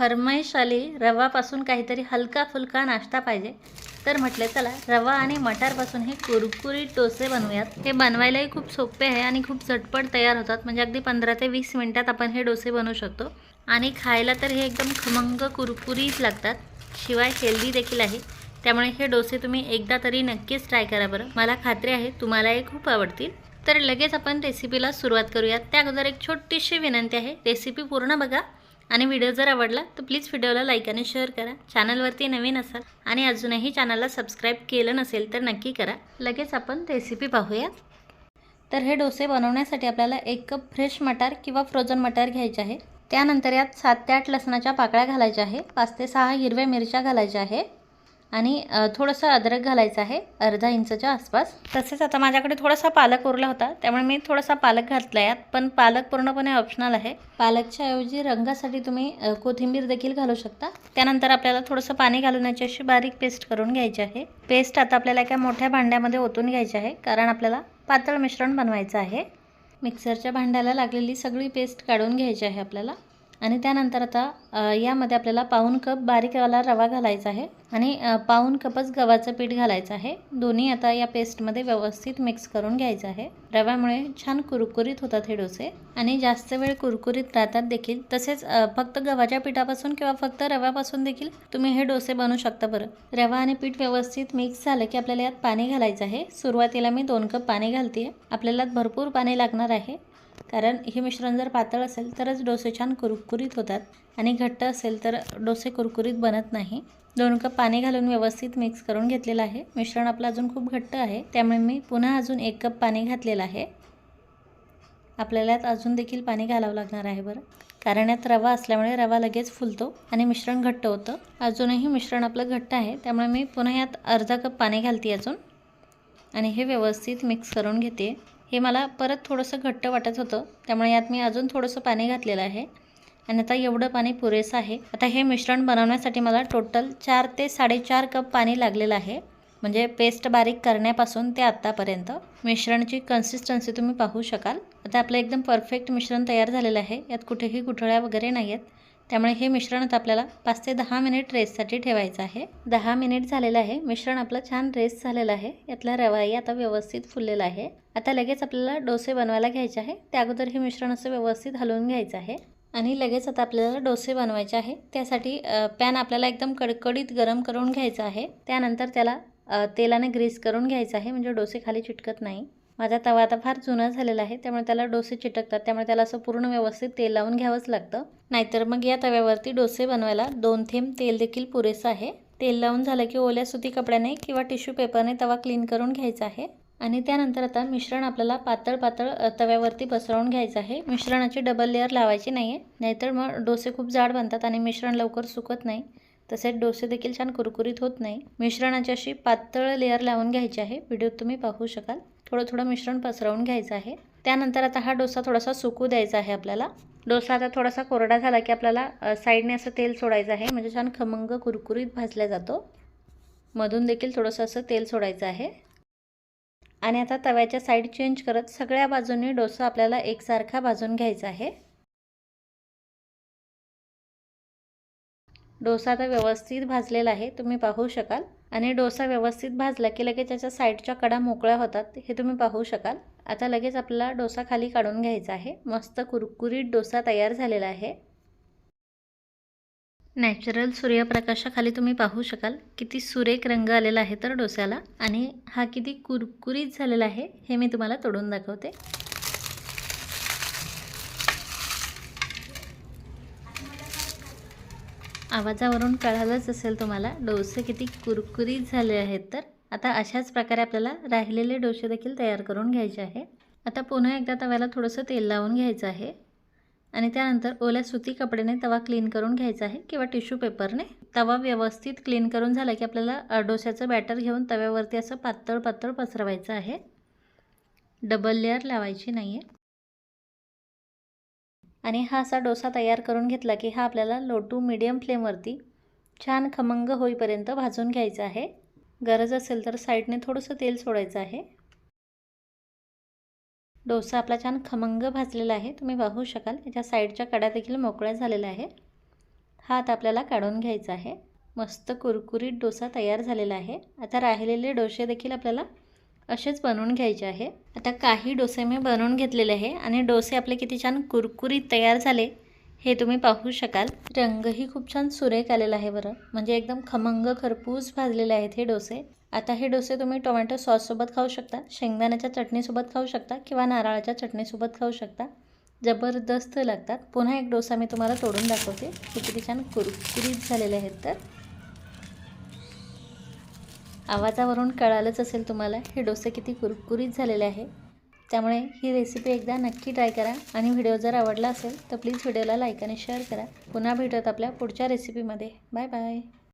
फरमाईश आली रवापासून काहीतरी हलका फुलका नाश्ता पाहिजे. तर म्हटले चला रवा आणि मटारपासून हे कुरकुरीत डोसे बनवूयात. हे बनवायलाही खूप सोपे आहे आणि खूप झटपट तयार होतात. म्हणजे अगदी पंधरा ते वीस मिनटात आपण हे डोसे बनवू शकतो. आणि खायला तर हे एकदम खमंग कुरकुरीच लागतात. शिवाय हेल्दी देखील आहे. त्यामुळे हे डोसे तुम्ही एकदा तरी नक्कीच ट्राय करा बरं. मला खात्री आहे तुम्हालाही खूप आवडतील. तर लगेच आपण रेसिपीला सुरुवात करूयात. त्या अगोदर एक छोटीशी विनंती आहे. रेसिपी पूर्ण बघा. आणि व्हिडिओ जर आवडला तर प्लीज व्हिडिओला लाईक आणि शेअर करा. चॅनलवरती नवीन असाल आणि अजूनही चॅनलला सबस्क्राईब केलं नसेल तर नक्की करा. लगेच आपण रेसिपी पाहूया. तर हे डोसे बनवण्यासाठी आपल्याला एक कप फ्रेश मटार किंवा फ्रोझन मटार घ्यायचे आहे. त्यानंतर यात सात ते आठ लसणाच्या पाकळ्या घालायच्या आहे. पाच ते सहा हिरव्या मिरच्या घालायच्या आहे. आणि थोडंसं अद्रक घालायचं आहे अर्धा इंचच्या आसपास. तसेच आता माझ्याकडे थोडासा पालक उरला होता त्यामुळे मी थोडासा पालक घातला यात पण पालक पूर्णपणे ऑप्शनल आहे. पालकच्या ऐवजी रंगासाठी तुम्ही कोथिंबीर देखील घालू शकता. त्यानंतर आपल्याला थोडंसं पाणी घालून याची अशी बारीक पेस्ट करून घ्यायची आहे. पेस्ट आता आपल्याला एका मोठ्या भांड्यामध्ये ओतून घ्यायची आहे कारण आपल्याला पातळ मिश्रण बनवायचं आहे. मिक्सरच्या भांड्याला लागलेली सगळी पेस्ट काढून घ्यायची आहे आपल्याला. आणि त्यानंतर आता यामध्ये आपल्याला पाऊण कप बारीकवाला रवा घालायचा आहे आणि पाऊन कपच गव्हाचं पीठ घालायचं आहे. दोन्ही आता या पेस्टमध्ये व्यवस्थित मिक्स करून घ्यायचं आहे. रव्यामुळे छान कुरकुरीत होतात हे डोसे आणि जास्त वेळ कुरकुरीत राहतात देखील. तसेच फक्त गव्हाच्या पिठापासून किंवा फक्त रव्यापासून देखील तुम्ही हे डोसे बनवू शकता बरं. रवा आणि पीठ व्यवस्थित मिक्स झालं की आपल्याला यात पाणी घालायचं आहे. सुरुवातीला मी दोन कप पाणी घालते आपल्याला भरपूर पाणी लागणार आहे. कारण हे मिश्रण जर पातळ असेल तरच डोसे छान कुरकुरीत होतात. आणि घट्ट असेल तर डोसे कुरकुरीत बनत नाही. दोन कप पाणी घालून व्यवस्थित मिक्स करून घेतलेलं आहे. मिश्रण आपलं अजून खूप घट्ट आहे. त्यामुळे मी पुन्हा अजून एक कप पाणी घातलेलं आहे. आपल्याला यात अजून देखील पाणी घालावं लागणार आहे बरं. कारण यात रवा असल्यामुळे रवा लगेच फुलतो आणि मिश्रण घट्ट होतं. अजूनही मिश्रण आपलं घट्ट आहे. त्यामुळे मी पुन्हा यात अर्धा कप पाणी घालते अजून. आणि हे व्यवस्थित मिक्स करून घेते. हे मला परत थोडंसं घट्ट वाटत होतं. त्यामुळे यात मी अजून थोडंसं पाणी घातलेलं आहे. आणि आता एवढं पाणी पुरेसं आहे. आता हे मिश्रण बनवण्यासाठी मला टोटल चार ते साडेचार कप पाणी लागलेलं आहे. म्हणजे पेस्ट बारीक करण्यापासून ते आत्तापर्यंत मिश्रणची कन्सिस्टन्सी तुम्ही पाहू शकाल. आता आपलं एकदम परफेक्ट मिश्रण तयार झालेलं आहे. यात कुठेही गुठळ्या वगैरे नाही आहेत त्यामुळे हे मिश्रण आता आपल्याला पाच ते दहा मिनिट रेससाठी ठेवायचं आहे. दहा मिनिट झालेलं आहे. मिश्रण आपलं छान रेस झालेलं आहे. यातला रवाही आता व्यवस्थित फुललेला आहे. आता लगेच आपल्याला डोसे बनवायला घ्यायचे आहे. त्या अगोदर हे मिश्रण असं व्यवस्थित हलवून घ्यायचं आहे. आणि लगेच आता आपल्याला डोसे बनवायचे आहे. त्यासाठी पॅन आपल्याला एकदम कडकडीत गरम करून घ्यायचं आहे. त्यानंतर त्याला तेलाने ग्रीस करून घ्यायचं आहे म्हणजे डोसे खाली चिटकत नाही. माझा तवा आता फार जुना झालेला आहे त्यामुळे त्याला डोसे चिटकतात. त्यामुळे त्याला असं पूर्ण व्यवस्थित तेल लावून घ्यावंच लागतं. नाहीतर मग या तव्यावरती डोसे बनवायला दोन थेंब तेल देखील पुरेसं आहे. तेल लावून झालं की ओल्या सुती कपड्याने किंवा टिश्यू पेपरने तवा क्लीन करून घ्यायचा आहे. आणि त्यानंतर आता मिश्रण आपल्याला पातळ पातळ तव्यावरती पसरवून घ्यायचं आहे. मिश्रणाची डबल लेअर लावायची नाही आहे नाहीतर मग डोसे खूप जाड बनतात आणि मिश्रण लवकर सुकत नाही. तसेच डोसे देखील छान कुरकुरीत होत नाही. मिश्रणाची अशी पातळ लेअर लावून घ्यायची आहे. व्हिडिओत तुम्ही पाहू शकाल. थोडं थोडं मिश्रण पसरवून घ्यायचं आहे. त्यानंतर आता हा डोसा थोडासा सुकू द्यायचा आहे आपल्याला. डोसा आता थोडासा कोरडा झाला की आपल्याला साईडने असं तेल सोडायचं आहे. म्हणजे छान खमंग कुरकुरीत भाजला जातो. मधून देखील थोडंसं असं तेल सोडायचं आहे. आणि आता तव्याच्या साईड चेंज करत सगळ्या बाजूंनी डोसा आपल्याला एकसारखा भाजून घ्यायचा आहे. डोसा आता व्यवस्थित भाजलेला आहे तुम्ही पाहू शकाल. आणि डोसा व्यवस्थित भाजला की लगेच त्याच्या साईडच्या कडा मोकळ्या होतात हे तुम्ही पाहू शकाल. आता लगेच आपल्याला डोसा खाली काढून घ्यायचा आहे. मस्त कुरकुरीत डोसा तयार झालेला आहे. नॅचरल सूर्यप्रकाशाखाली तुम्ही पाहू शकाल. किती सुरेख रंग आलेला आहे तर डोस्याला. आणि हा किती कुरकुरीत झालेला आहे हे मी तुम्हाला तोडून दाखवते. आवाजावरून कळालंच असेल तुम्हाला डोसे किती कुरकुरीत झाले आहेत तर. आता अशाच प्रकारे आपल्याला राहिलेले डोसे देखील तयार करून घ्यायचे आहे. आता पुन्हा एकदा तव्याला थोडंसं तेल लावून घ्यायचं आहे. आणि त्यानंतर ओल्या सुती कपड्याने तवा क्लीन करून घ्यायचा आहे किंवा टिश्यू पेपरने तवा व्यवस्थित क्लीन करून झाला की आपल्याला डोस्याचं बॅटर घेऊन तव्यावरती असं पातळ पातळ पसरवायचं आहे. डबल लेअर लावायची नाही आहे आणि हा असा डोसा तयार करून घेतला की हा आपल्याला लो टू मिडियम फ्लेमवरती छान खमंग होईपर्यंत भाजून घ्यायचा आहे. गरज असेल तर साईडने थोडंसं तेल सोडायचं आहे. डोसा आपला छान खमंग भाजलेला आहे. तुम्ही पाहू शकाल. त्याच्या साईडच्या कडा देखील मोकळ्या झालेल्या आहे हा आता आपल्याला काढून घ्यायचा आहे. मस्त कुरकुरीत डोसा तयार झालेला आहे. आता राहिलेले डोसे देखील आपल्याला असेच बनवून घ्यायचे आहे. आता काही डोसे मी बनवून घेतलेले आहे आणि डोसे आपले किती छान कुरकुरीत तयार झाले. हे तुम्ही पाहू शकाल. रंगही खूप छान सुरेख आलेला आहे बरं. म्हणजे एकदम खमंग खरपूस भाजलेले आहेत हे डोसे. आता हे डोसे तुम्ही टोमॅटो सॉससोबत खाऊ शकता शेंगदाण्याच्या चटणीसोबत खाऊ शकता किंवा नारळाच्या चटणीसोबत खाऊ शकता. जबरदस्त लागतात. पुन्हा एक डोसा मी तुम्हाला तोडून दाखवते. हे किती छान कुरकुरीत झालेले आहेत तर. आवाजावरून कळालंच असेल तुम्हाला हे डोसे किती कुरकुरीत झालेले आहे. त्यामुळे ही रेसिपी एकदा नक्की ट्राय करा. आणि व्हिडिओ जर आवडला असेल तर प्लीज व्हिडिओला लाईक आणि शेअर करा. पुन्हा भेटत आपल्या पुढच्या रेसिपीमध्ये बाय बाय